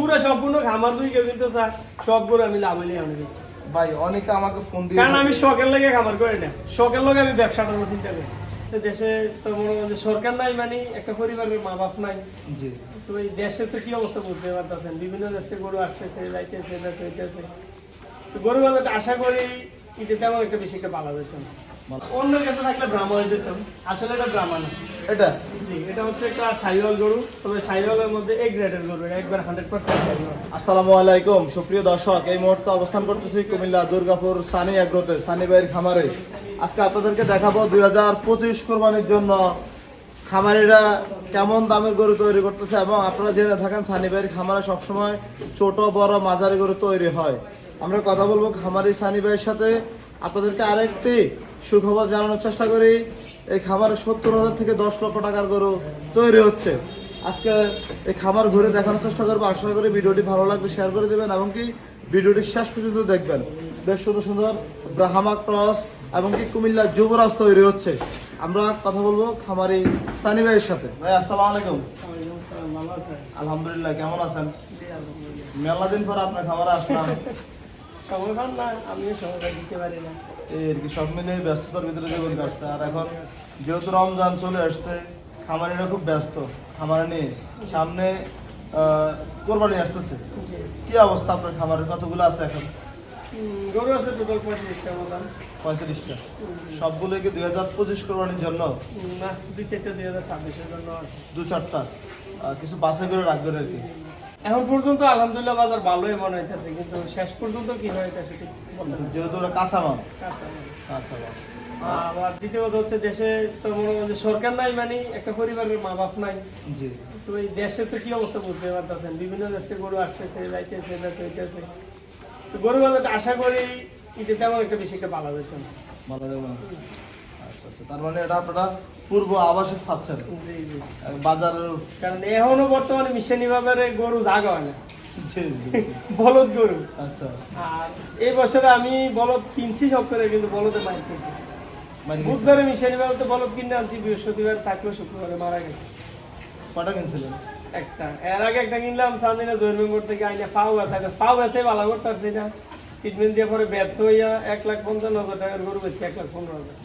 পুরো সম্পূর্ণ খামার দুই কেউ কিন্তু স্যার সব গরু আমি লাভ হইলে আমি দিচ্ছি। ভাই অনেকে আমাকে ফোন দিয়ে কারণ আমি শখের লেগে খামার করে না। শখের লগে আমি ব্যবসাটার উপর চিন্তা করি। তো দেশে তো মনে হয় সরকার নাই মানে একটা পরিবারের মা বাপ নাই। জি। তো এই দেশের তো কি অবস্থা বুঝতে পারতেছেন? বিভিন্ন দেশ থেকে গরু আসতেছে যাইতেছে বেশ হইতেছে তো গরু বাজারটা আশা করি ঈদে তেমন একটা বেশি একটা পালা যেত না। কাছে থাকলে হয়ে যেতাম। আসলে এটা না। এটা? জি এটা হচ্ছে একটা সাইওয়াল গরু। তবে সাইওয়ালের মধ্যে গ্রেডের গরু এটা একবার হান্ড্রেড পার্সেন্ট আসসালামু আলাইকুম সুপ্রিয় দর্শক এই মুহূর্তে অবস্থান করতেছি কুমিল্লা দুর্গাপুর সানি সানি ভাইয়ের খামারে। আজকে আপনাদেরকে দেখাবো দুই হাজার পঁচিশ কোরবানির জন্য খামারিরা কেমন দামের গরু তৈরি করতেছে এবং আপনারা জেনে থাকেন সানি ভাইয়ের খামারে সবসময় ছোট বড় মাঝারি গরু তৈরি হয়। আমরা কথা বলব খামারি সানি ভাইয়ের সাথে। আপনাদেরকে আরেকটি সুখবর জানানোর চেষ্টা করি। এই খামারে সত্তর হাজার থেকে দশ লক্ষ টাকার গরু তৈরি হচ্ছে। আজকে এই খাবার ঘুরে দেখানোর চেষ্টা করব। আশা করি ভিডিওটি ভালো লাগবে শেয়ার করে দেবেন এবং কি ভিডিওটি শেষ পর্যন্ত দেখবেন। বেশ সুন্দর সুন্দর ব্রাহামা ক্রস এবং কি কুমিল্লা যুবরাজ তৈরি হচ্ছে। আমরা কথা বলব খামারি সানি ভাইয়ের সাথে। ভাই আসসালাম আলাইকুম। আলহামদুলিল্লাহ কেমন আছেন? মেলা দিন পর আপনার খামারে আসলাম। সময় পান না আমিও সময়টা দিতে পারি না। এই আর কি সব মিলে ব্যস্ততার ভিতরে জীবন কাটছে। আর এখন যেহেতু রমজান চলে আসছে খামারিরা খুব ব্যস্ত খামারে নিয়ে। সামনে কোরবানি আসতেছে। কি অবস্থা আপনার খামারের? কতগুলো আছে এখন? গরু আছে টোটাল পঁয়ত্রিশটা বললাম পঁয়ত্রিশটা। সবগুলো কি দুই হাজার পঁচিশ কোরবানির জন্য? না দুই হাজার ছাব্বিশের জন্য আছে। দু চারটা। কিছু বাসে করে রাখবেন আর কি? এখন পর্যন্ত আলহামদুলিল্লাহ বাজার ভালোই মনে হইতেছে কিন্তু শেষ পর্যন্ত কি হয় এটা সেটা। যেহেতু ওরা কাঁচা মাল কাঁচা মাল। কাঁচা মাল আবার দ্বিতীয় হচ্ছে দেশে তো মনে হয় সরকার নাই মানে একটা পরিবারের মা বাপ নাই। জি। তো এই দেশের তো কি অবস্থা বুঝতে পারতেছেন? বিভিন্ন দেশ থেকে গরু আসতেছে যাইতেছে বেশ হইতেছে। তো গরু বাজারটা আশা করি ঈদে তেমন একটা বেশি একটা পালা যেত না। দেবো না। আচ্ছা আচ্ছা। তার মানে এটা আপনারা পূর্ব আবাসে পাচ্ছেন। জি জি। আহ, কারণ এখনও বর্তমানে মিশানি বাজারে গরু জাগা হয় না। বলদ গরু। আচ্ছা। আর এই বছরে আমি বলদ কিনছি সব করে কিন্তু বলদে মারতেছি মানে বুধবারে মিশানি বাজারে বলদ কিনে আনছি বৃহস্পতিবার থাকলেও শুক্রবারে মারা গেছে। কটা কিনছিলেন? একটা। এর আগে একটা কিনলাম চান্দিনা জৈরবেঙ্গর থেকে আইনা পাও ব্যথা পাও ব্যথায় ভালো করতে পারছি না। ট্রিটমেন্ট দিয়ে পরে ব্যর্থ হইয়া এক লাখ পঞ্চান্ন হাজার টাকার গরু বেচছি এক লাখ পনেরো হাজার।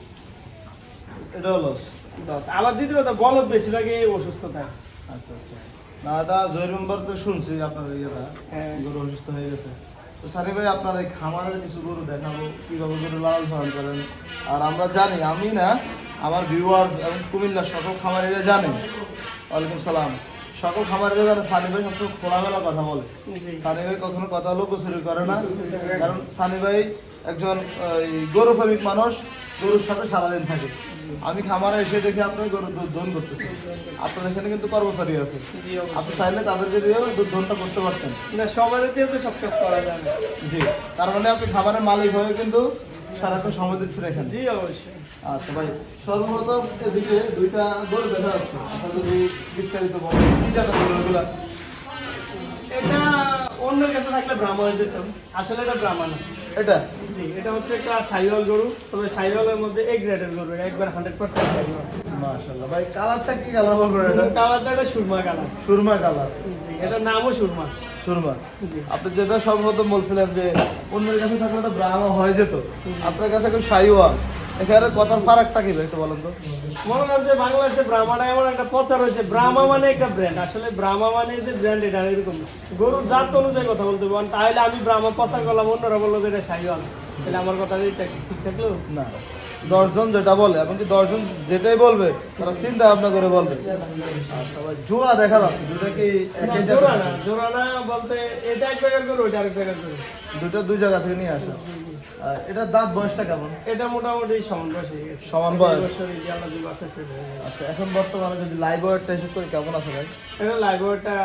এটা হলো দশ আবার দ্বিতীয় কথা বলদ বেশিরভাগই অসুস্থ থাকে। আচ্ছা আচ্ছা। না এটা জয়ের মেম্বার তো শুনছি আপনার ইয়েটা হ্যাঁ। গরু অসুস্থ হয়ে গেছে। তো সানি ভাই আপনার এই খামারের কিছু গরু দেখাবো। কীভাবে গরু লালন পালন করেন? আর আমরা জানি আমি না আমার ভিউয়ার এবং কুমিল্লার সকল খামারিরা জানে। ওয়ালাইকুম সালাম। সকল খামারিরা জানে সানি ভাই সবসময় খোলামেলা কথা বলে। সানি ভাই কখনো কথা লোকচুরি করে না। কারণ সানি ভাই একজন গরু প্রেমিক মানুষ গরুর সাথে সারাদিন থাকে। আমি খামারে এসে দেখি আপনার গরুর দুধ দহন করতেছে আপনার এখানে কিন্তু কর্মচারী আছে। আপনি চাইলে তাদেরকে দিয়েও দুধ দহনটা করতে পারতেন। না সবার দিয়ে তো সব কাজ করা যায় জি তার মানে আপনি খামারের মালিক হয়ে কিন্তু সারাক্ষণ সময় দিচ্ছেন এখানে। জি অবশ্যই। আচ্ছা ভাই সর্বপ্রথম এদিকে দুইটা গরু দেখা যাচ্ছে। আপনার যদি বিস্তারিত বলেন কি গরু এটা অন্যের কাছে থাকলে ব্রাহ্মণ যেতাম আসলে এটা ব্রাহ্মণ। এটা? জি এটা হচ্ছে একটা সাইওয়াল গরু তবে সাইওয়ালের মধ্যে এ গ্রেডের গরু এটা একবার হান্ড্রেড পার্সেন্ট সাইওয়াল মাশাআল্লাহ ভাই কালারটা কি কালার এটা? কালারটা এটা সুরমা কালার। সুরমা কালার। জি এটার নামও সুরমা। সুরমা। আপনি যেটা সর্বপ্রথম বলছিলেন যে অন্যের কাছে থাকলে তো ব্রাহ্মা হয়ে যেত আপনার কাছে এখন সাইওয়া এখানে কথার ফারাকটা কি একটু বলেন তো। মনে করেন যে বাংলাদেশে ব্রাহ্মাটা এমন একটা প্রচার হয়েছে ব্রাহ্মা মানে একটা ব্র্যান্ড আসলে ব্রাহ্মা মানে যে ব্র্যান্ড এটা এরকম গরুর জাত অনুযায়ী কথা বলতে পারেন তাহলে আমি ব্রাহ্মা প্রচার করলাম অন্যরা বলল যে এটা সাইওয়াল। তাহলে আমার কথা যদি ঠিক থাকল? না। দশজন যেটা বলে এমনকি দশজন যেটাই বলবে তারা চিন্তা ভাবনা করে বলবে। আচ্ছা জোড়া দেখা যাচ্ছে দুটা কি জোড়া না জোড়া না বলতে এটা এক জায়গার গরু ওইটা আরেক গরু দুটো দুই জায়গা থেকে নিয়ে আসা। এটার দাঁত বয়সটা কেমন? এটা মোটামুটি সমান বয়স হয়ে গেছে। সমান বয়স? আচ্ছা এখন বর্তমানে যদি লাইভ ওয়েটটা হিসেব করি কেমন আছে ভাই? এটা লাইব্রেরিটা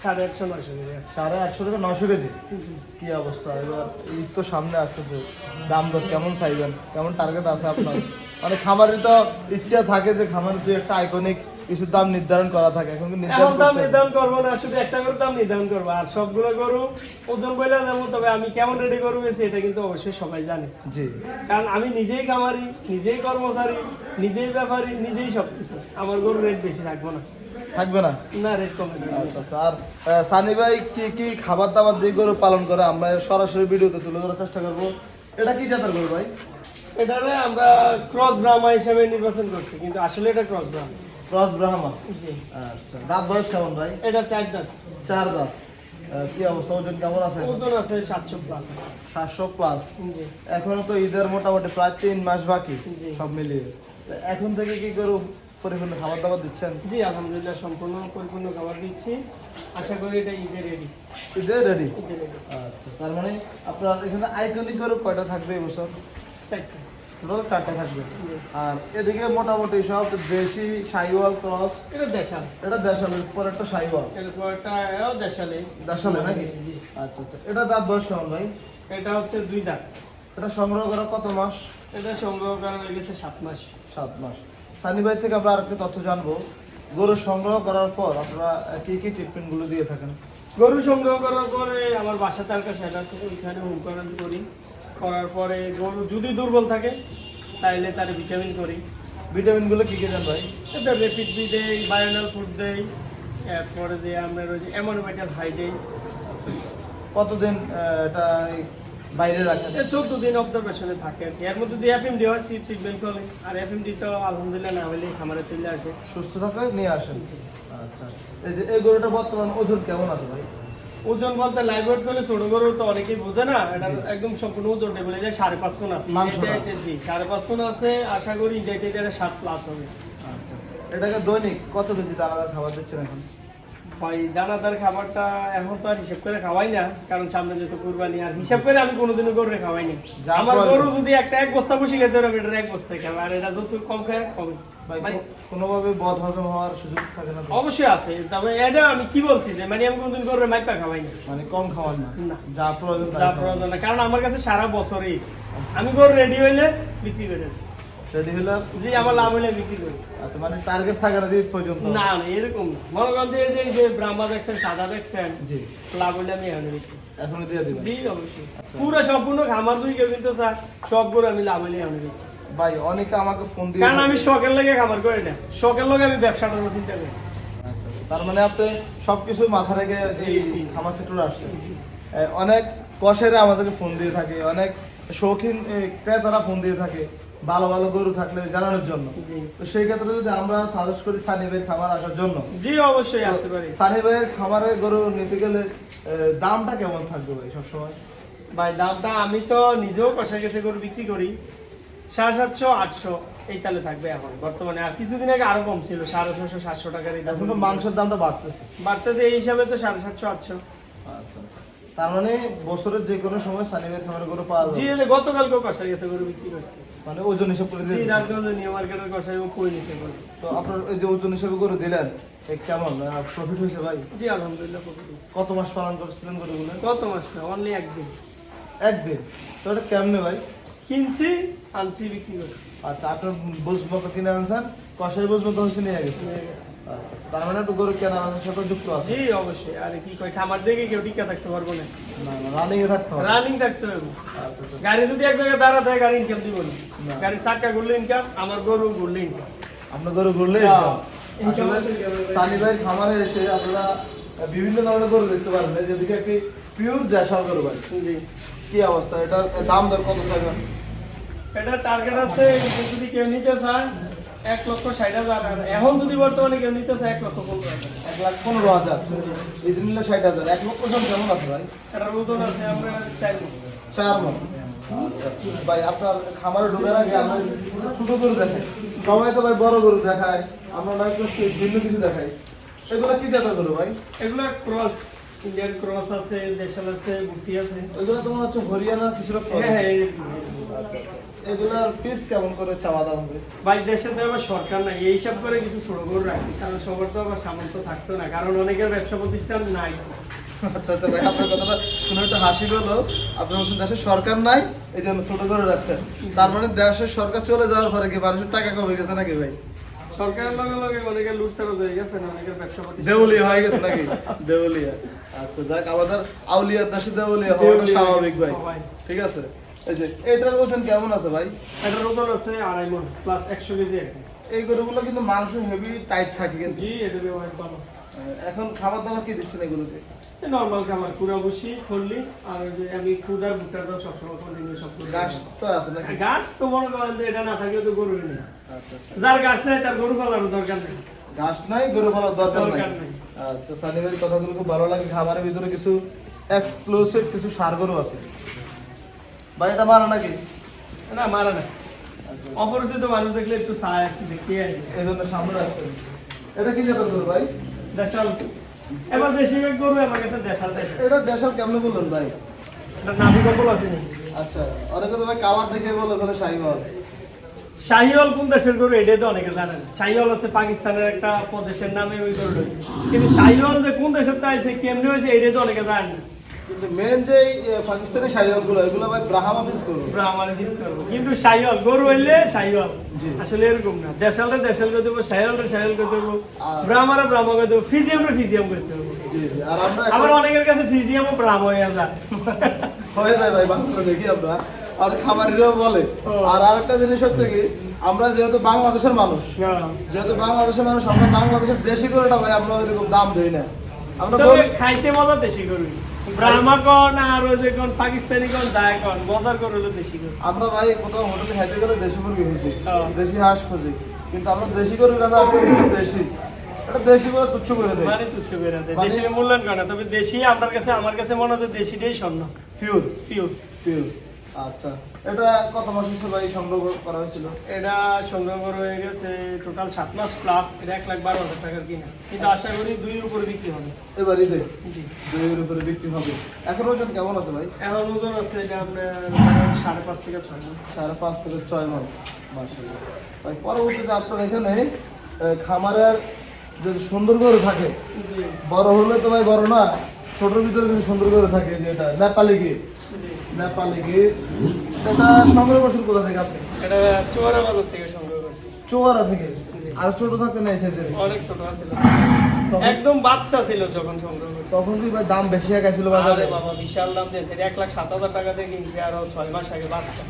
সাড়ে আটশো নয়শো সাড়ে আটশো থেকে নশো কেজি? কি অবস্থা? এবার ঈদ তো সামনে আসতেছে। দাম দর কেমন চাইবেন? কেমন টার্গেট আছে আপনার? মানে খামারের তো ইচ্ছা থাকে যে খামারের দুই একটা আইকনিক কিছু দাম নির্ধারণ করা থাকে। এখন এখন দাম নির্ধারণ করব না শুধু একটা করে দাম নির্ধারণ করব। আর সবগুলো গরু ওজন বইলে দেবো তবে আমি কেমন রেডি করব বেশি এটা কিন্তু অবশ্যই সবাই জানে। জি। কারণ আমি নিজেই খামারি নিজেই কর্মচারী নিজেই ব্যাপারী নিজেই সব কিছু আমার গরু রেট বেশি রাখব না। থাকবে না? না রেট কমে আচ্ছা আচ্ছা। আর সানি ভাই কি কি খাবার দাবার দিয়ে গরু পালন করে? আমরা সরাসরি ভিডিওতে তুলে ধরার চেষ্টা করব। এটা কি জাতের গরু ভাই? আমরা ক্রস ব্রাহ্মা হিসেবে নির্বাচন করছি কিন্তু আসলে এটা ক্রস ব্রাহ্মা ক্রস ব্রাহ্মা জি। আচ্ছা দাঁত বয়স কেমন ভাই? এটা চার দাঁত। চার দাঁত। কি অবস্থা? ওজন কেমন আছে? ওজন আছে সাতশো প্লাস সাতশো প্লাস এখনও তো ঈদের মোটামুটি প্রায় তিন মাস বাকি। সব মিলিয়ে। এখন থেকে কি গরু পরিপূর্ণ খাবার দাবার দিচ্ছেন? জি আলহামদুলিল্লাহ সম্পূর্ণ পরিপূর্ণ খাবার দিচ্ছি। আশা করি এটা ঈদের রেডি ঈদের রেডি আচ্ছা তার মানে আপনার এখানে আইকনিক কয়টা থাকবে এবছর চারটা। টোটাল চারটা থাকবে। আর এদিকে মোটামুটি সব দেশি সাইওয়াল ক্রস? এটা দেশাল। এটা দেশালের সাইওয়াল। দেশালে। দেশালে নাকি? আচ্ছা আচ্ছা। এটা দাঁত বয়স কেমন ভাই? এটা হচ্ছে দুই দাঁত। এটা সংগ্রহ করা কত মাস? এটা সংগ্রহ করা হয়ে গেছে সাত মাস। সাত মাস। সানি ভাই থেকে আমরা আরেকটা তথ্য জানব। গরু সংগ্রহ করার পর আপনারা কি কি ট্রিটমেন্টগুলো দিয়ে থাকেন? গরু সংগ্রহ করার পরে আমার বাসা তার কাছে আছে ওইখানে হোমকরণ করি। করার পরে গরু যদি দুর্বল থাকে তাইলে তার ভিটামিন করি। ভিটামিনগুলো কি কি দেন ভাই? এটা রেপিড বি দেই বায়োনাল ফুড দেই এরপরে যে আমরা ওই যে অ্যামোনোমেটাল হাই দেই। কতদিন এটা বাইরে রাখেন চোদ্দ দিন অবজারভেশনে থাকে আর কি। এর মধ্যে যদি এফএমডি হয় ট্রিটমেন্ট চলে। আর এফএমডি তো আলহামদুলিল্লাহ না হলে খামারে চলে আসে। সুস্থ থাকলে নিয়ে আসেন। আচ্ছা এই যে এই গরুটা বর্তমান ওজন কেমন আছে ভাই? ওজন বলতে লাইভ ওয়েট করলে ছোট গরু তো অনেকেই বোঝে না এটা একদম সম্পূর্ণ ওজনটা বলে যায় সাড়ে পাঁচ কোন আছে। জি সাড়ে পাঁচ কোন আছে আশা করি ঈদে এটা সাত প্লাস হবে। আচ্ছা। এটাকে দৈনিক কত কেজি দানাদার খাবার দিচ্ছেন এখন? দানাদার খাবারটা এখন তো আর হিসাব করে খাওয়াই না কারণ সামনে যেহেতু কুরবানি আর হিসাব করে আমি কোনোদিনও খাওয়াই না আমার গরু যদি একটা এক বস্তা বসে খেতে হবে এক বস্তা খাবে আর এটা যত কম খায় কম মানে কোনোভাবে বদ হজম হওয়ার সুযোগ থাকে না অবশ্যই আছে তবে এটা আমি কি বলছি যে মানে আমি কোনদিন গরু মাইপা খাওয়াই না। মানে কম খাওয়ার না। না। যা প্রয়োজন যা প্রয়োজন না কারণ আমার কাছে সারা বছরই। আমি গরু রেডি হইলে বিক্রি করে দিই। রেডি হলে জি আমার লাভ হইলে বিক্রি করি। আচ্ছা মানে টার্গেট থাকে না পর্যন্ত? না না এরকম না। মনে করেন যে যে- যে ব্রাহ্মা দেখছেন সাদা দেখছেন জি। লাভ হইলে আমি এখানে দিচ্ছি এখনই দিয়ে দিবেন? জি অবশ্যই। পুরো সম্পূর্ণ খামার দুই কেউ কিন্তু চায় সব আমি লাভ হইলে এখানে দিচ্ছি ভাই অনেকে আমাকে ফোন দিয়ে কারণ আমি শখের লেগে খাবার করি না। শখের লগে আমি ব্যবসাটা চিন্তা করি। আচ্ছা, তার মানে আপনি সবকিছু মাথা রেখে। খামার সেক্টরে আসছেন। অনেক কষেরা আমাদেরকে ফোন দিয়ে থাকে। অনেক শৌখিন ক্রেতারা ফোন দিয়ে থাকে। ভালো ভালো গরু থাকলে জানানোর জন্য। জি। তো সেই ক্ষেত্রে যদি আমরা সাজেস্ট করি সানি ভাইয়ের খামার আসার জন্য। জি অবশ্যই আসতে পারি। সানি ভাইয়ের খামারে গরু নিতে গেলে দামটা কেমন থাকবে ভাই সবসময়? ভাই দামটা আমি তো নিজেও কষা গেছে গরু বিক্রি করি। সাড়ে সাতশো আটশো এই তালে থাকবে এখন। বর্তমানে আর কিছুদিন আগে আরও কম ছিল সাড়ে ছশো সাতশো টাকার এখন তো মাংসের দামটা বাড়তেছে। বাড়তেছে এই হিসাবে তো সাড়ে সাতশো আটশো। আচ্ছা। তার মানে বছরের যে কোনো সময় সানি ভাইয়ের খামারে গরু পাওয়া জি যাবে। এই যে গতকালকেও কষা গেছে গরু বিক্রি করছে। মানে ওজন হিসাব করে জি রাজগঞ্জ নিউ মার্কেটের কষাই ও কই নিছে গরু। তো আপনার এই যে ওজন হিসাবে গরু দিলেন কেমন? প্রফিট হয়েছে ভাই? জি আলহামদুলিল্লাহ প্রফিট কত মাস পালন করছিলেন গরুগুলো? কত মাস না অনলি একদিন। একদিন? তো এটা কেমনে ভাই? কিনছি আনছি বিক্রি করছি। আচ্ছা আপনার বুঝ মতো কিনে আনছেন? কষাই মতো হয়েছে নিয়ে গেছে। আচ্ছা, তার মানে একটু গরু কেনা বেচার সাথে যুক্ত আছে। জি অবশ্যই। আরে কি কয় খামার দেখে কেউ টিকা থাকতে পারব না। রানিং এ থাকতে হবে। রানিং থাকতে হবে। আচ্ছা আচ্ছা। গাড়ি যদি এক জায়গায় দাঁড়াতে হয় গাড়ি ইনকাম দিব না। গাড়ি চাকা ঘুরলে ইনকাম আমার গরু ঘুরলে ইনকাম আপনার গরু ঘুরলে। আসলে সানি ভাইয়ের খামারে এসে আপনারা বিভিন্ন ধরনের গরু দেখতে পারবেন যেদিকে একটি পিওর দেশাল গরু ভাই। জি। কি অবস্থা? এটার দাম দর কত থাকবে? এটা টার্গেট আছে যদি কেউ নিতে চায় এক লক্ষ ষাট হাজার এখন যদি বর্তমানে কেউ নিতে চায় এক লক্ষ পনেরো হাজার এক লাখ পনেরো হাজার। ঈদ নিলে ষাট হাজার। এক লক্ষ জন কেমন আছে ভাই? এটার ওজন আছে আমরা চাই চার মন। আচ্ছা, ভাই আপনার খামারে ঢোকার আগে আমরা ছোট গরু দেখাই। সবাই তো ভাই বড় গরু দেখায়। আমরা তো ভিন্ন কিছু দেখাই। এগুলো কি জাতের গরু ভাই? এগুলো ক্রস ইন্ডিয়ান ক্রস আছে দেশাল আছে বুটি আছে। এগুলো তোমার হচ্ছে হরিয়ানা কিছু হ্যাঁ হ্যাঁ এই- এগুলোর পিস কেমন করে চাওয়া দাম হবে ভাই দেশে তো আবার সরকার নাই। এই করে কিছু ছোট গরু রাখি কারণ সবার তো আবার সামর্থ্য থাকতো না কারণ অনেকের ব্যবসা প্রতিষ্ঠান নাই। আচ্ছা আচ্ছা ভাই আপনার কথাটা শুনে একটা হাসি হলো আপনার হচ্ছে দেশের সরকার নাই এই জন্য ছোট করে রাখছেন তার মানে দেশের সরকার চলে যাওয়ার পরে কি মানুষের টাকা কমে গেছে নাকি ভাই? সরকারের লগে লগে অনেকের লুটতারও হয়ে গেছে অনেকের ব্যবসা দেউলিয়া হয়ে গেছে নাকি? দেউলিয়া। আচ্ছা যাক আমাদের আউলিয়ার দেশে দেউলিয়া হওয়াটা স্বাভাবিক ভাই। ঠিক আছে? এই যে এটার ওজন কেমন আছে ভাই? এটার ওজন আছে আড়াই মন প্লাস একশো কেজি এই গরুগুলো কিন্তু মাংস হেভি টাইট থাকে কিন্তু। জি এটা অনেক ভালো। এখন খাবার দাবার কি দিচ্ছেন এগুলোকে নর্মাল খাবার কুড়া বসি খুললি আর যে আমি ক্ষুদার ভুট্টার দাও সবসময় কন্টিনিউ সব গাছ তো আছে নাকি? গাছ তো মনে করেন যে এটা না থাকলে তো গরু নেই। আচ্ছা আচ্ছা। যার গাছ নাই তার গরু পালানোর দরকার নেই। ঘাস নাই গরু পালার দরকার নাই। দরকার নেই। আচ্ছা কথাগুলো খুব ভালো লাগে। খাবারের ভিতরে কিছু এক্সক্লুসিভ কিছু সার গরু আছে। ভাই এটা মারা নাকি? না মারা না। অপরিচিত মানুষ দেখলে একটু সায় একটু দেখিয়ে আসে এই জন্য সামনে আছে। এটা কি জাতের গরু ভাই? দেশাল। এবার বেশিরভাগ গরু আমার কাছে দেশাল দেশাল। এটা দেশাল কেমনে বললেন ভাই? এটা নাভি কম্বল আছে আচ্ছা অনেকে তো ভাই কালার দেখে বলে বলে শাহিওয়াল। শাহিওয়াল কোন দেশের গরু? এটাই তো অনেকে জানেন শাহিওয়াল হচ্ছে পাকিস্তানের একটা প্রদেশের নামে ওই গরু রয়েছে। কিন্তু শাহিওয়াল যে কোন দেশের তাই আছে কেমনে হয়েছে এটাই তো অনেকে জানেন। কিন্তু মেন যে পাকিস্তানি শাহিওয়াল এগুলো ভাই ব্রাহ্মা পিস করব। ব্রাহ্মণ মিস করব। কিন্তু শাহিওয়াল গরু হইলে শাহিওয়াল আসলে এরকম না। দেশালটা দেশাল করে দেবো শাহিওয়ালটা শাহিওয়াল করে দেবো। আর- করে ফিজিয়াম করতে আমরা আবার অনেকের কাছে ফিজিয়ামও ব্রাহ্ম হয়ে যায়। হয়ে যায় ভাই বাংলা দেখি আমরা। আর খামারিরাও বলে। আর আরেকটা জিনিস হচ্ছে কি আমরা যেহেতু বাংলাদেশের মানুষ যেহেতু বাংলাদেশের মানুষ আমরা বাংলাদেশের দেশি গরুটা ভাই আমরা ওইরকম দাম দেই না। আমরা খাইতে মজা দেশি গরু ব্রাহ্মা কন আর ওই যে কোন পাকিস্তানি কন দায় কন? মজার গরু হলো দেশি গরু আমরা ভাই কোথাও হোটেলে খাইতে গেলে দেশি মুরগি খুঁজি। দেশি হাঁস খুঁজি। কিন্তু আমরা দেশি গরুর কাছে দেশি। এটা দেশি করে তুচ্ছ করে দেয়। মানে তুচ্ছ বেড়া দেয়। মানে- দেশি মূল্যায়ন করে না তবে দেশি আপনার কাছে আমার কাছে মনে হয় দেশিটাই স্বর্ণ। পিওর পিওর পিওর আচ্ছা এটা কত মাস হচ্ছে ভাই সংগ্রহ করা হয়েছিল? এটা সংগ্রহ করা হয়ে গেছে টোটাল সাত মাস প্লাস এটা এক লাখ বারো হাজার টাকার কিনা। কিন্তু আশা করি দুইয়ের উপরে বিক্রি হবে। এবার ঈদে জি। দুইয়ের উপরে বিক্রি হবে। এখন ওজন কেমন আছে ভাই? এখন ওজন আছে এটা আপনার সাড়ে পাঁচ থেকে ছয় মাস সাড়ে পাঁচ থেকে ছয় মাস মাসাল্লাহ ভাই পরবর্তীতে আপনার এখানে খামারের যদি সুন্দর করে থাকে বড় হলে তো ভাই বড় না ছোটোর ভিতরে যদি সুন্দর করে থাকে যেটা নেপালি গিয়ে নেপালি গিয়ে এটা সংগ্রহ করছেন কোথা থেকে আপনি? এটা চুয়ারা বাজার থেকে সংগ্রহ করছি। চোয়ারা থেকে? আর ছোট থাকতে নেই সেদিন? অনেক ছোট আছিল। একদম বাচ্চা ছিল যখন সংগ্রহ করছি। তখন কি ভাই দাম বেশি হয়ে গেছিল বাজারে? বাবা বিশাল দাম দিয়েছে। এক লাখ সাত হাজার টাকা দিয়ে কিনছি আরও ছয় মাস আগে বাচ্চা।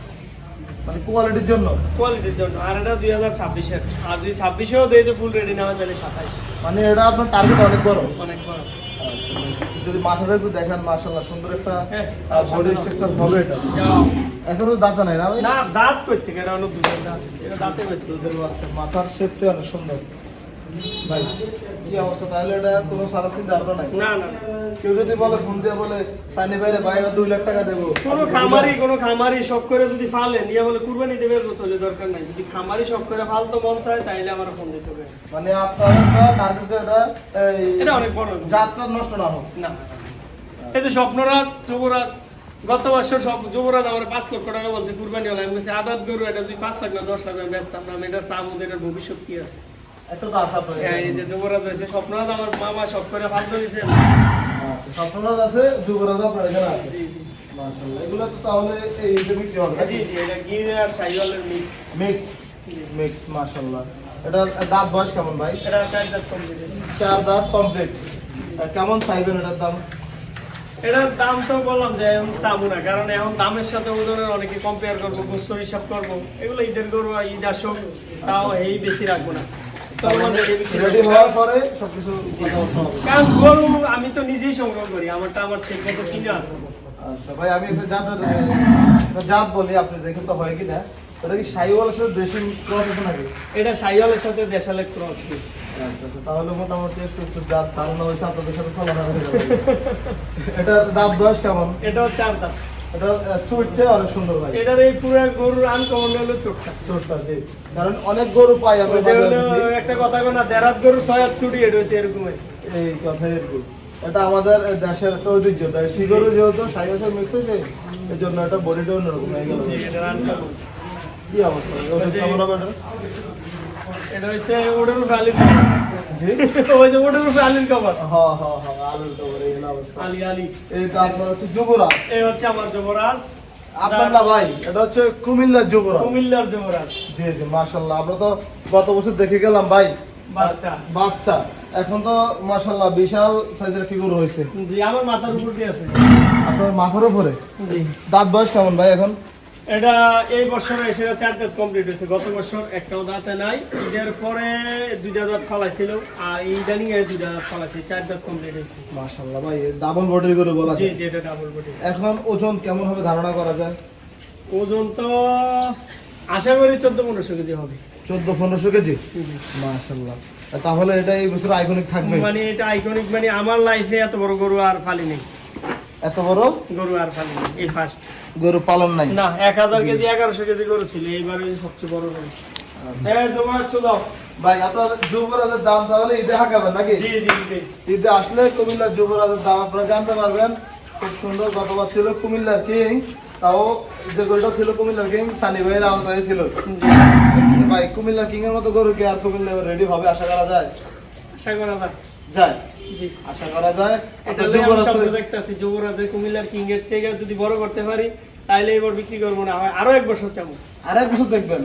মানে কোয়ালিটির জন্য? কোয়ালিটির জন্য। আর এটা দুই হাজার ছাব্বিশের। আর যদি ছাব্বিশেও দিয়ে যে ফুল রেডি নেওয়া তাহলে সাতাইশ। মানে এটা আপনার টার্গেট অনেক বড়। অনেক বড়। যদি মাথাটা একটু দেখেন মাশাল্লাহ সুন্দর একটা হ্যাঁ, বডি স্ট্রাকচার হবে এটা। এখনও দাঁত নাই না না দাঁত করতে দুধের দাঁত এটা দাঁতে করছে। মাথার শেপটা অনেক সুন্দর। ভাই কি অবস্থা? তাহলে এটা কোনো সারা চিন্তা আপনার নাই? না না। কেউ যদি বলে ফোন দিয়ে বলে সানি বাইরে বাইরে দুই লাখ টাকা দেবো। কোনো খামারি কোনো খামারি শখ করে যদি ফালে নিয়ে বলে কুরবানি দেবে তাহলে দরকার নাই। যদি খামারি শখ করে ফালতো মন চায় তাইলে আমার ফোন দিতে হবে। মানে আপনার টার্গেট এটা এটা অনেক বড় জাতটা নষ্ট না হোক। না। এই যে স্বপ্নরাজ যুবরাজ গত বছর সব যুবরাজ আমার পাঁচ লক্ষ টাকা বলছে কুরবানি হলো আমি বলছি আদাত গরু এটা যদি পাঁচ লাখ না দশ লাখ আমি ব্যস্তাম না এটা চাবো এটার ভবিষ্যৎ কি আছে? একটা তো আশা আপনার হ্যাঁ, এই যে যুবরাজ হয়েছে স্বপ্নরাজ আমার মামা সব করে ফালতো দিয়েছে স্বপ্নরাজ আছে যুবরাজ আপনার এখানে আছে। মাশাআল্লাহ এগুলো তো তাহলে এই যে বিক্রি হবে জি জি এটা গির আর সাইওয়ালের মিক্স মিক্স মিক্স মাশাআল্লাহ। এটা দাঁত বয়স কেমন ভাই? এটা চার দাঁত কমপ্লিট কেমন চাইবেন এটার দাম? এটার দাম তো বললাম যে এখন চাবো না কারণ এখন দামের সাথে ওজনের অনেকে কম্পেয়ার করব গোস্ত হিসাব করব। এগুলো ঈদের গরু ঈদ আসুক তাও এই বেশি রাখব না। রেডি হওয়ার পরে সবকিছু কারণ গরু আমি তো নিজেই সংগ্রহ করি আমারটা আমার সেট মতো কিনে আছে। আচ্ছা ভাই আমি একটা জাতের জাত বলি আপনি দেখেন তো হয় কিনা। ওটা কি সাইওয়াল সাথে দেশি ক্রস আছে নাকি? এটা সাইওয়ালের সাথে দেশালে ক্রস আচ্ছা, আচ্ছা, তাহলে মোটামুটি একটু একটু জাত ধারণা হয়েছে আপনাদের সাথে যাবে। এটা দাঁত বয়স কেমন? এটাও চার দাম এটা চুটটা অনেক সুন্দর ভাই এটার এই পুরো গরুর আনকমন হলো চোখটা চোটটা জি। কারণ অনেক গরু পাই আমরা। একটা কথা কোনা দেড়াত গরু ছয় ছুটি এটা হচ্ছে এরকমই এই কথা এরকম এটা আমাদের দেশের একটা ঐতিহ্য। তাই শিগরু যেহেতু সাইওয়াসের মিক্স হয়েছে এই জন্য এটা বডিটা অন্যরকম হয়ে গেল। কি অবস্থা? এটা? হচ্ছে ওটার উপরে আলির জি ওই যে ওটার উপরে আলির কভার হ্যাঁ হ্যাঁ হ্যাঁ আলুর খবর এই অবস্থা আলি আলি। এই তো হচ্ছে যুবরাজ। এই হচ্ছে আমার যুবরাজ। আপনার না ভাই এটা হচ্ছে কুমিল্লার যুবরাজ। কুমিল্লার যুবরাজ। জি জি মাশাল্লাহ আমরা তো গত বছর দেখে গেলাম ভাই। বাচ্চা। বাচ্চা। এখন তো মাশাল্লাহ বিশাল সাইজের কি গরু হয়েছে। জি আমার মাথার উপর দিয়ে আছে। আপনার মাথার উপরে? জি। দাঁত বয়স কেমন ভাই এখন? এটা এই বছর এসে চার দাঁত কমপ্লিট হয়েছে। গত বছর একটাও দাঁতে নাই। ঈদের পরে দুইটা দাঁত ফালাইছিল আর এই ইদানিং এ দুইটা দাঁত ফালাইছে চার দাঁত কমপ্লিট হয়েছে। মাশাআল্লাহ ভাই ডাবল বডির গরু বলা জি জি এটা ডাবল বডি এখন ওজন কেমন হবে ধারণা করা যায়? ওজন তো আশা করি চোদ্দ পনেরোশো কেজি হবে। চোদ্দ পনেরোশো কেজি? জি। মাশাআল্লাহ। তাহলে এটা এই বছর আইকনিক থাকবে? মানে এটা আইকনিক মানে আমার লাইফে এত বড় গরু আর ফালি নেই। এত বড়? গরু আর নেই এই ফার্স্ট গরু পালন নাই? না এক হাজার কেজি এগারোশো কেজি গরু ছিল এইবারে সবচেয়ে বড় গরু। হ্যাঁ তোমার দাও ভাই আপনার যুবরাজের দাম তাহলে ঈদে হাঁকাবেন নাকি? জি জি জি। ঈদে আসলে কুমিল্লার যুবরাজের দাম আপনারা জানতে পারবেন। খুব সুন্দর গতবার ছিল কুমিল্লার কিং তাও যে গরুটা ছিল কুমিল্লার কিং সানি ভাইয়ের আওতায় ছিল। ভাই কুমিল্লার কিং এর মতো গরু কি আর কুমিল্লা রেডি হবে? আশা করা যায়? আশা করা যায়। জি আশা করা যায়। এটা দেখতাছি যুবরাজের কুমিল্লার কিং এর চেয়ে যদি বড় করতে পারি তাইলে এবার বিক্রি করব না হয়। আরও এক বছর চাবো। আর এক বছর দেখবেন।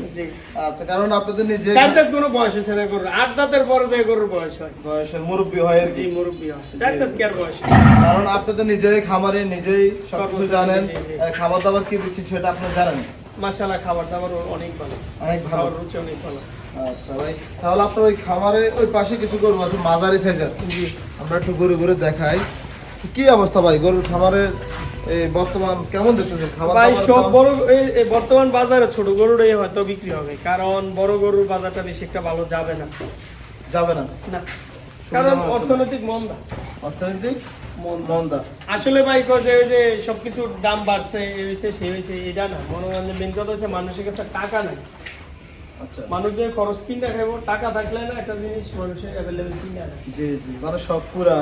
আচ্ছা কারণ আপনাদের নিজে চার দাঁত কোনো বয়স হয়েছে না গরুর। আট দাঁতের পরে যে গরুর বয়স হয়। বয়সের মুরব্বী হয় জি মুরব্বী হয়। চার দাঁত কি আর বয়স কারণ আপনি তো নিজেই খামারে নিজেই সবকিছু জানেন। খাবার দাবার কি দিচ্ছি সেটা আপনি জানেন। মাসালা খাবার দাবার অনেক ভালো। অনেক ভালো। রুচি অনেক ভালো। আচ্ছা ভাই তাহলে আপনার ওই খামারে ওই পাশে কিছু গরু আছে মাঝারি সাইজের। আমরা একটু গরু ঘুরে দেখাই। কি অবস্থা ভাই গরুর খামারের বর্তমান কেমন দেখতেছেন? খাবার ভাই সব বড় এই এই বর্তমান বাজারে ছোট গরুটাই হয়তো বিক্রি হবে কারণ বড় গরুর বাজারটা বেশি একটা ভালো যাবে না। যাবে না? না। কারণ অর্থনৈতিক মন্দা। অর্থনৈতিক মন্দা। মন্দা। আসলে ভাই কয় যে যে সবকিছুর দাম বাড়ছে এই হয়েছে সে হয়েছে এটা না। মনে হয় মেন কথা হচ্ছে মানুষের কাছে টাকা নাই। মানুষ যে খরচ কিনে খাইবো টাকা থাকলে না একটা জিনিস মানুষের অ্যাভেলেবেল কিনে জি জি মানে সব পুরা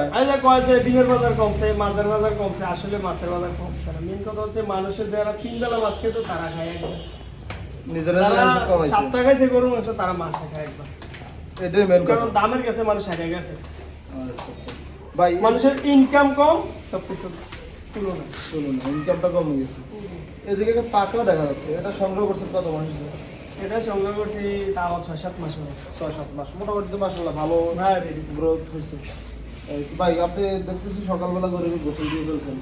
কয় যে ডিমের বাজার কমছে মাছের বাজার কমছে আসলে মাছের বাজার কমছে না। মেন কথা হচ্ছে মানুষের যারা তিন বেলা মাছ খেতো তারা খায় একবার নিজেরা সপ্তাহে খাইছে গরু মাংস তারা মাসে খায় একবার এটাই মেন কারণ দামের কাছে মানুষ হারিয়ে গেছে। আচ্ছা, আচ্ছা। ভাই মানুষের ইনকাম কম সবকিছু তুলনা শুনুন ইনকামটা কমে গেছে। এদিকে একটা পাকড়া দেখা যাচ্ছে। এটা সংগ্রহ করছে কত ধরে? এটা সংগ্রহ করছি তাও ছয় সাত মাস হলো। ছয় সাত মাস মোটামুটি তো মাসাল্লাহ ভালো। হ্যাঁ গ্রোথ হয়েছে। ভাই আপনি দেখতেছি সকালবেলা গোসল দিয়ে ফেলছেন?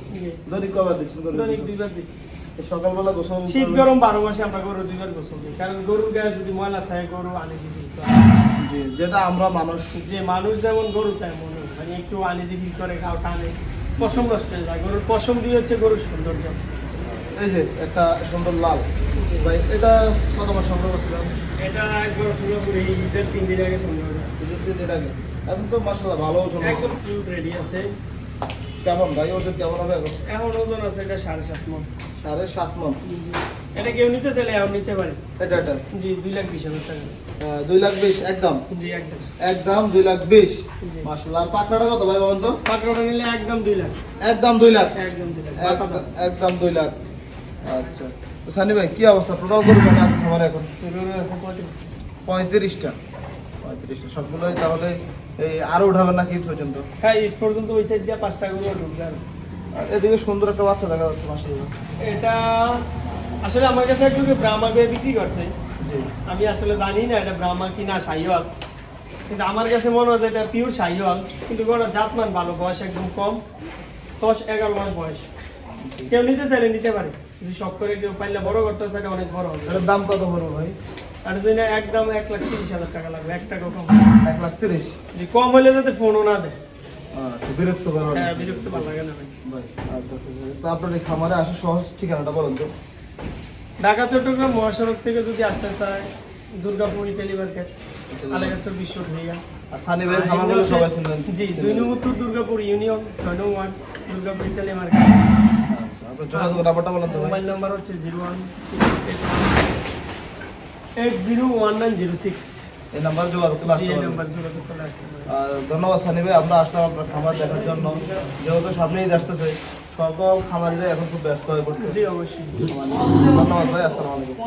দৈনিক কবার দিচ্ছেন দৈনিক দুইবার দিচ্ছি। সকালবেলা গোসল শীত গরম বারো মাসে আমরা গরু দুইবার গোসল দিই কারণ গরুর গায়ে যদি ময়লা থাকে গরু আনিজি ফিল জি যেটা আমরা মানুষ যে মানুষ যেমন গরু তেমন মানে একটু আনিজি ফিল করে খাও টানে। পশম নষ্ট হয়ে যায়। গরুর পশম দিয়ে হচ্ছে গরুর সৌন্দর্য। এই যে একটা সুন্দর লাল। ভাই এটা কত মাস সংগ্রহ করছিলাম এটা একবার পুরোপুরি ঈদের তিন দিন আগে সংগ্রহ করা। তিন দিন আগে? এখন তো মাসাল্লাহ ভালো ওজন একদম ফুল রেডি আছে। কেমন ভাই ওজন কেমন হবে এখন? এখন ওজন আছে এটা সাড়ে সাত মন। সাড়ে সাত মন? এটা কেউ নিতে চাইলে এখন নিতে পারে। এটা এটা? জি দুই লাখ বিশ হাজার টাকা। দুই লাখ বিশ একদম? জি একদম। একদম দুই লাখ বিশ। মাসাল্লাহ আর পাকড়াটা কত ভাই বলেন তো? পাকড়াটা নিলে একদম দুই লাখ। একদম দুই লাখ? একদম দুই লাখ। একদম দুই লাখ। আচ্ছা। সানি ভাই কি অবস্থা? টোটাল গরু কটা আছে খামারে এখন? পঁয়ত্রিশটা। পঁয়ত্রিশটা। সবগুলোই তাহলে এই আরও উঠাবেন না কি পর্যন্ত? হ্যাঁ ঈদ পর্যন্ত ওই সাইড দিয়ে পাঁচটা গরু ঢুকবে এদিকে সুন্দর একটা বাচ্চা দেখা যাচ্ছে মাসাল্লাহ এটা আসলে আমার কাছে একটু ব্রাহ্মা দিয়ে বিক্রি করছে? আমি আসলে জানি না এটা ব্রাহ্মা কি না সাইওয়াল। কিন্তু আমার কাছে মনে হয় এটা পিওর সাইওয়াল কিন্তু ওটা জাতমান ভালো বয়স একদম কম। দশ এগারো মাস বয়স। কেউ নিতে চাইলে নিতে পারে। যদি শখ করে কেউ পাইলে বড় করতে অনেক বড় হবে। এটার দাম কত পড়বে ভাই? জন্য একদম এক লাখ তিরিশ হাজার টাকা লাগবে এক টাকা কম এক লাখ তিরিশ? যদি কম হলে যাতে ফোনও না দেয়। আচ্ছা বিরক্ত হ্যাঁ বিরক্ত ভালো লাগে না ভাই। ভাই আচ্ছা আচ্ছা। তো আপনার এই খামারে আসা সহজ ঠিকানাটা বলেন তো। ঢাকা চট্টগ্রাম মহাসড়ক থেকে যদি আসতে চায় দুর্গাপুর ইটালি মার্কেট আলেগাছর বিশ্ব ভেইয়া। আর সবাই জি দুই নং উত্তর দুর্গাপুর ইউনিয়ন ছয় নং ওয়ান দুর্গাপুর ইটালি মার্কেট। যোগাযোগ নাম্বারটা বলেন তো মোবাইল নাম্বার হচ্ছে zero one six eight zero one nine zero six. এই নাম্বারে যোগাযোগ করলে আসতে পারবেন। ধন্যবাদ সানি ভাই আমরা আসলাম আপনার খামার দেখার জন্য। যেহেতু সামনেই আসতেছে সকল খামারিরা এখন খুব ব্যস্ত হয়ে পড়ছে। জি অবশ্যই। ধন্যবাদ ভাই আসসালামু আলাইকুম।